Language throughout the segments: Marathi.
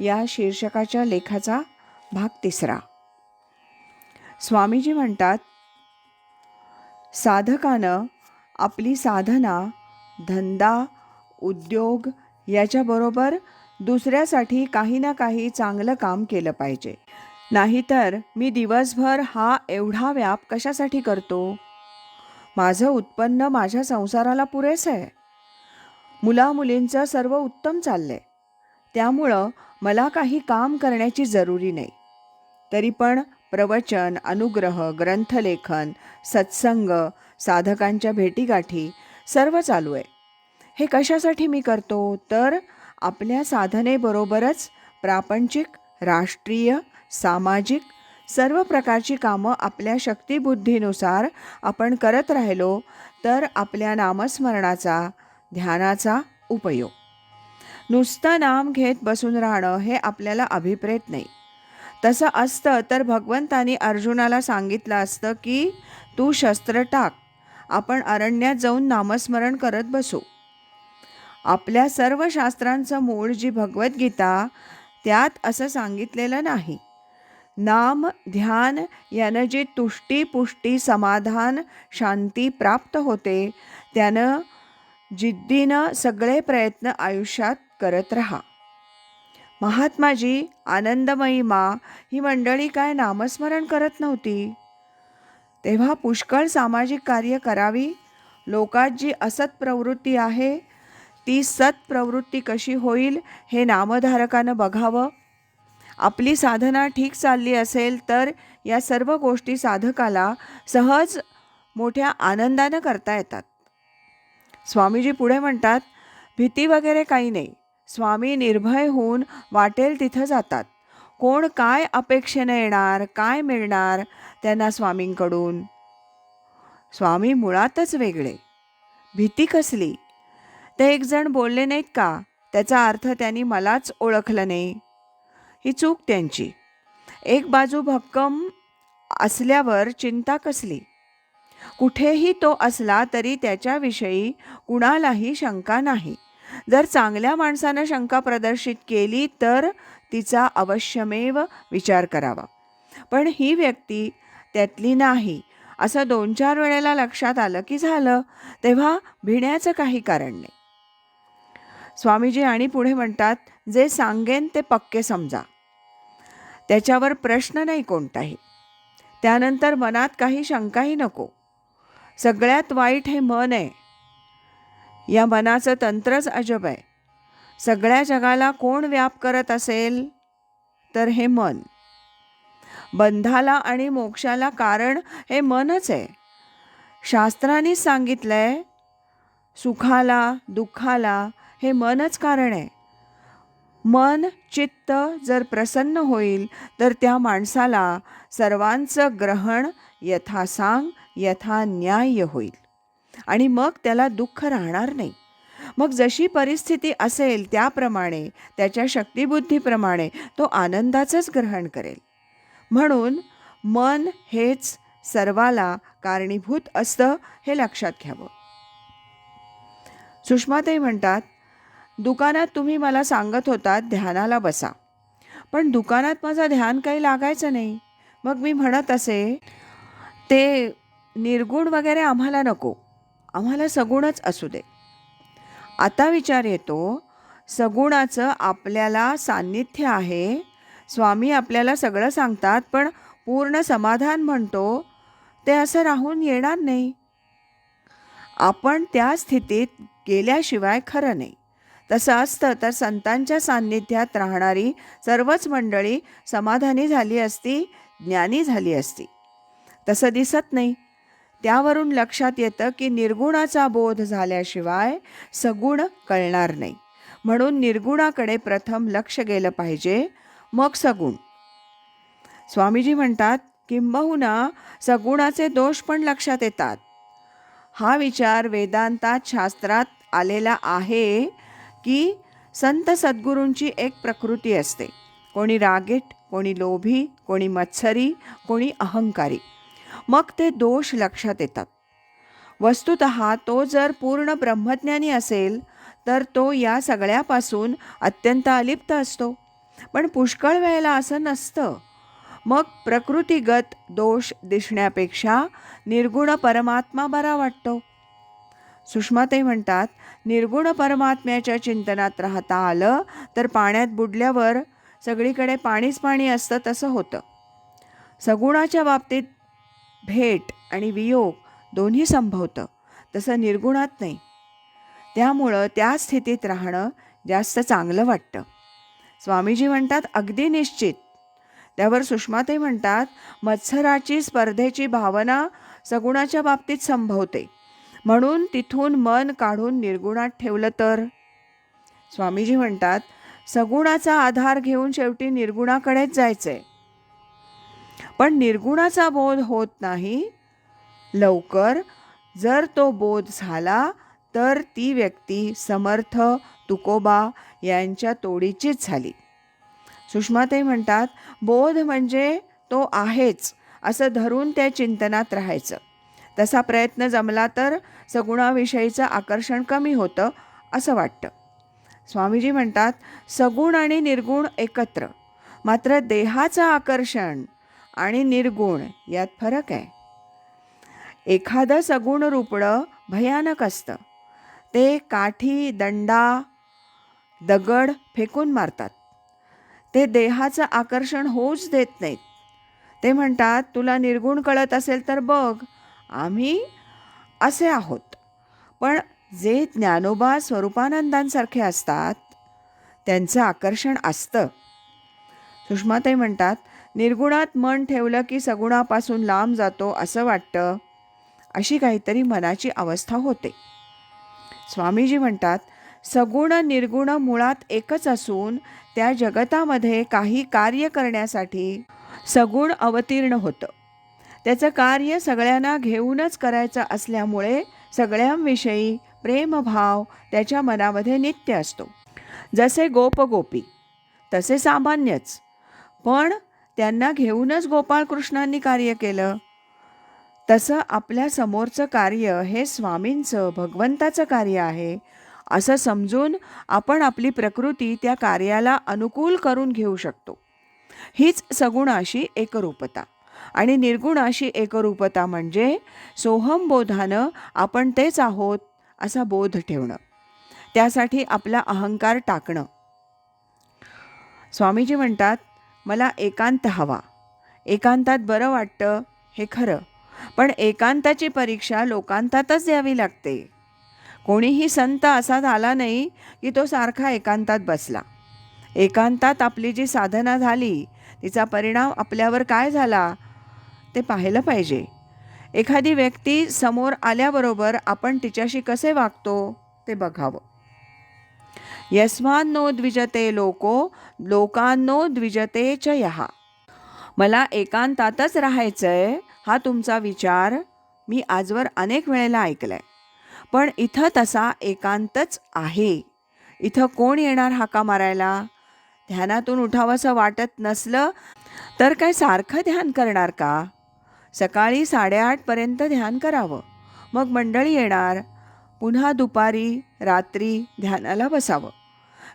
या शीर्षकाच्या लेखाचा भाग तिसरा. स्वामीजी म्हणतात साधकानं आपली साधना धंदा उद्योग याच्याबरोबर दुसऱ्यासाठी काही ना काही चांगलं काम केलं पाहिजे. नाहीतर मी दिवसभर हा एवढा व्याप कशासाठी करतो? माझं उत्पन्न माझ्या संसाराला पुरेसं आहे. मुलामुलींचं सर्व उत्तम चाललं आहे त्यामुळं मला काही काम करण्याची जरुरी नाही. तरी पण प्रवचन अनुग्रह ग्रंथलेखन सत्संग साधकांच्या भेटीगाठी सर्व चालू आहे. हे कशासाठी मी करतो? तर आपल्या साधनेबरोबरच प्रापंचिक राष्ट्रीय सामाजिक सर्व प्रकारची कामं आपल्या शक्तिबुद्धीनुसार आपण करत राहिलो तर आपल्या नामस्मरणाचा ध्यानाचा उपयोग. नुसतं नाम घेत बसून राहणं हे आपल्याला अभिप्रेत नाही. तसं असतं तर भगवंतानी अर्जुनाला सांगितलं असतं की तू शस्त्र टाक. आपण अरण्यात जाऊन नामस्मरण करत बसू. आपल्या सर्व शास्त्रांचं मूळ जी भगवद्गीता त्यात असं सांगितलेलं नाही. नाम ध्यान यानं जी तुष्टी पुष्टी समाधान शांती प्राप्त होते त्यानं जिद्दीनं सगळे प्रयत्न आयुष्यात करत राहा. महात्माजी आनंदमयी मा ही मंडळी काय नामस्मरण करत नव्हती? तेव्हा पुष्कळ सामाजिक कार्य करावी लोकात जी असत प्रवृत्ती आहे ती सत प्रवृत्ती कशी होईल हे नामधारकानं बघावं. आपली साधना ठीक चालली असेल तर या सर्व गोष्टी साधकाला सहज मोठ्या आनंदानं करता येतात. स्वामीजी पुढे म्हणतात भीती वगैरे काही नाही. स्वामी निर्भय होऊन वाटेल तिथं जातात. कोण काय अपेक्षेनं येणार काय मिळणार त्यांना स्वामींकडून? स्वामी मुळातच वेगळे. भीती कसली? ते एकजण बोलले नाहीत का? त्याचा अर्थ त्यांनी मलाच ओळखलं नाही. ही चूक त्यांची. एक बाजू भक्कम असल्यावर चिंता कसली? कुठेही तो असला तरी त्याच्याविषयी कुणालाही शंका नाही. जर चांगल्या माणसानं शंका प्रदर्शित केली तर तिचा अवश्यमेव विचार करावा. पण ही व्यक्ती त्यातली नाही. असं दोन चार वेळेला लक्षात आलं की झालं तेव्हा भिण्याचं काही कारण नाही. स्वामीजी आणि पुढे म्हणतात जे सांगेन ते पक्के समजा. त्याच्यावर प्रश्न नाही कोणताही. त्यानंतर मनात काही शंकाही नको. सगळ्यात वाईट हे मन आहे. या मनाचं तंत्रच अजब आहे. सगळ्या जगाला कोण व्याप करत असेल? तर हे मन. बंधाला आणि मोक्षाला कारण हे मनच आहे. शास्त्रांनीच सांगितलंय सुखाला दुःखाला हे मनच कारण आहे. मन चित्त जर प्रसन्न होईल तर त्या माणसाला सर्वांचं ग्रहण यथासांग यथा न्याय्य होईल. आणि मग त्याला दुःख राहणार नाही. मग जशी परिस्थिती असेल त्याप्रमाणे त्याच्या शक्तिबुद्धीप्रमाणे तो आनंदाचंच ग्रहण करेल. म्हणून मन हेच सर्वाला कारणीभूत असतं हे लक्षात घ्यावं. सुषमाताई म्हणतात दुकानात तुम्ही मला सांगत होतात ध्यानाला बसा. पण दुकानात माझं ध्यान काही लागायचं नाही. मग मी म्हणत असे ते निर्गुण वगैरे आम्हाला नको. आम्हाला सगुणच असू दे. आता विचार येतो सगुणाचं आपल्याला सान्निध्य आहे. स्वामी आपल्याला सगळं सांगतात पण पूर्ण समाधान म्हणतो ते असं राहून येणार नाही. आपण त्या स्थितीत गेल्याशिवाय खरं नाही. तसं असतं तर संतांच्या सान्निध्यात राहणारी सर्वच मंडळी समाधानी झाली असती ज्ञानी झाली असती. तसं दिसत नाही. त्यावरून लक्षात येतं की निर्गुणाचा बोध झाल्याशिवाय सगुण कळणार नाही. म्हणून निर्गुणाकडे प्रथम लक्ष गेलं पाहिजे मग सगुण. स्वामीजी म्हणतात किंबहुना सगुणाचे दोष पण लक्षात येतात. हा विचार वेदांतात शास्त्रात आलेला आहे की संत सद्गुरूंची एक प्रकृती असते. कोणी रागीट कोणी लोभी कोणी मत्सरी कोणी अहंकारी. मग ते दोष लक्षात येतात. वस्तुत तो जर पूर्ण ब्रह्मज्ञानी असेल तर तो या सगळ्यापासून अत्यंत अलिप्त असतो. पण पुष्कळ वेळेला असं नसतं. मग प्रकृतीगत दोष दिसण्यापेक्षा निर्गुण परमात्मा बरा वाटतो. सुषमा ते म्हणतात निर्गुण परमात्म्याच्या चिंतनात राहता आलं तर पाण्यात बुडल्यावर सगळीकडे पाणीच पाणी असतं तसं होतं. सगुणाच्या बाबतीत भेट आणि वियोग दोन्ही संभवतं. तसं निर्गुणात नाही. त्यामुळं त्या स्थितीत राहणं जास्त चांगलं वाटतं. स्वामीजी म्हणतात अगदी निश्चित. त्यावर सुषमाताई म्हणतात मत्सराची स्पर्धेची भावना सगुणाच्या बाबतीत संभवते. म्हणून तिथून मन काढून निर्गुणात ठेवलं तर. स्वामीजी म्हणतात सगुणाचा आधार घेऊन शेवटी निर्गुणाकडेच जायचं आहे पण निर्गुणाचा बोध होत नाही. लवकर जर तो बोध झाला तर ती व्यक्ती समर्थ तुकोबा यांच्या तोडीचीच झाली. सुषमाताई म्हणतात बोध म्हणजे तो आहेच असं धरून त्या चिंतनात राहायचं. तसा प्रयत्न जमला तर सगुणाविषयीचं आकर्षण कमी होतं असं वाटतं. स्वामीजी म्हणतात सगुण आणि निर्गुण एकत्र मात्र देहाचं आकर्षण आणि निर्गुण यात फरक आहे. एखादं सगुण रुपडं भयानक असतं. ते काठी दंडा दगड फेकून मारतात. ते देहाचं आकर्षण होऊच देत नाहीत. ते म्हणतात तुला निर्गुण कळत असेल तर बघ आम्ही असे आहोत. पण जे ज्ञानोबा स्वरूपानंदांसारखे असतात त्यांचं आकर्षण असतं. सुषमाताई म्हणतात निर्गुणात मन ठेवलं की सगुणापासून लांब जातो असं वाटतं. अशी काहीतरी मनाची अवस्था होते. स्वामीजी म्हणतात सगुण निर्गुण मुळात एकच असून त्या जगतामध्ये काही कार्य करण्यासाठी सगुण अवतीर्ण होतं. त्याचं कार्य सगळ्यांना घेऊनच करायचं असल्यामुळे सगळ्यांविषयी प्रेमभाव त्याच्या मनामध्ये नित्य असतो. जसे गोपगोपी तसे सामान्यच. पण त्यांना घेऊनच गोपाळकृष्णांनी कार्य केलं. तसं आपल्या समोरचं कार्य हे स्वामींचं भगवंताचं कार्य आहे. असं समजून आपण आपली प्रकृती त्या कार्याला अनुकूल करून घेऊ शकतो. हीच सगुणाशी एकरूपता. आणि निर्गुणाशी एकरूपता म्हणजे सोहमबोधानं आपण तेच आहोत असा बोध ठेवणं. त्यासाठी आपला अहंकार टाकणं. स्वामीजी म्हणतात मला एकांत हवा. एकांतात बरं वाटतं हे खरं. पण एकांताची परीक्षा लोकांतातच द्यावी लागते. कोणीही संत असा झाला नाही की तो सारखा एकांतात बसला. एकांतात आपली जी साधना झाली तिचा परिणाम आपल्यावर काय झाला ते पाहिलं पाहिजे. एखादी व्यक्ती समोर आल्याबरोबर आपण तिच्याशी कसे वागतो ते बघावं. यस्मान्नो द्विजते लोको लोकांनो द्विजते च यहा मला एकांतातच राहायचंय हा तुमचा विचार मी आजवर अनेक वेळेला ऐकलाय. पण इथं तसा एकांतच आहे. इथं कोण येणार हाका मारायला? ध्यानातून उठावंसं वाटत नसलं तर काय सारखं ध्यान करणार का? सकाळी साडेआठपर्यंत ध्यान करावं. मग मंडळी येणार. पुन्हा दुपारी रात्री ध्यानाला बसावं.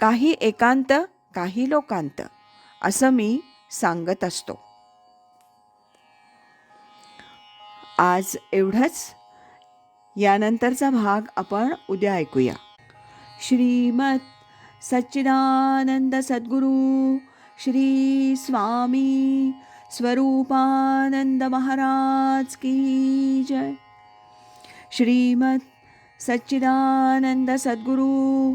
काही एकांत काही लोकांत असं मी सांगत असतो. आज एवढंच. यानंतरचा भाग आपण उद्या ऐकूया. श्रीमत सच्चिदानंद सद्गुरू श्री स्वामी स्वरूपानंद महाराज की जय. श्रीमत सच्चिदानंद सद्गुरू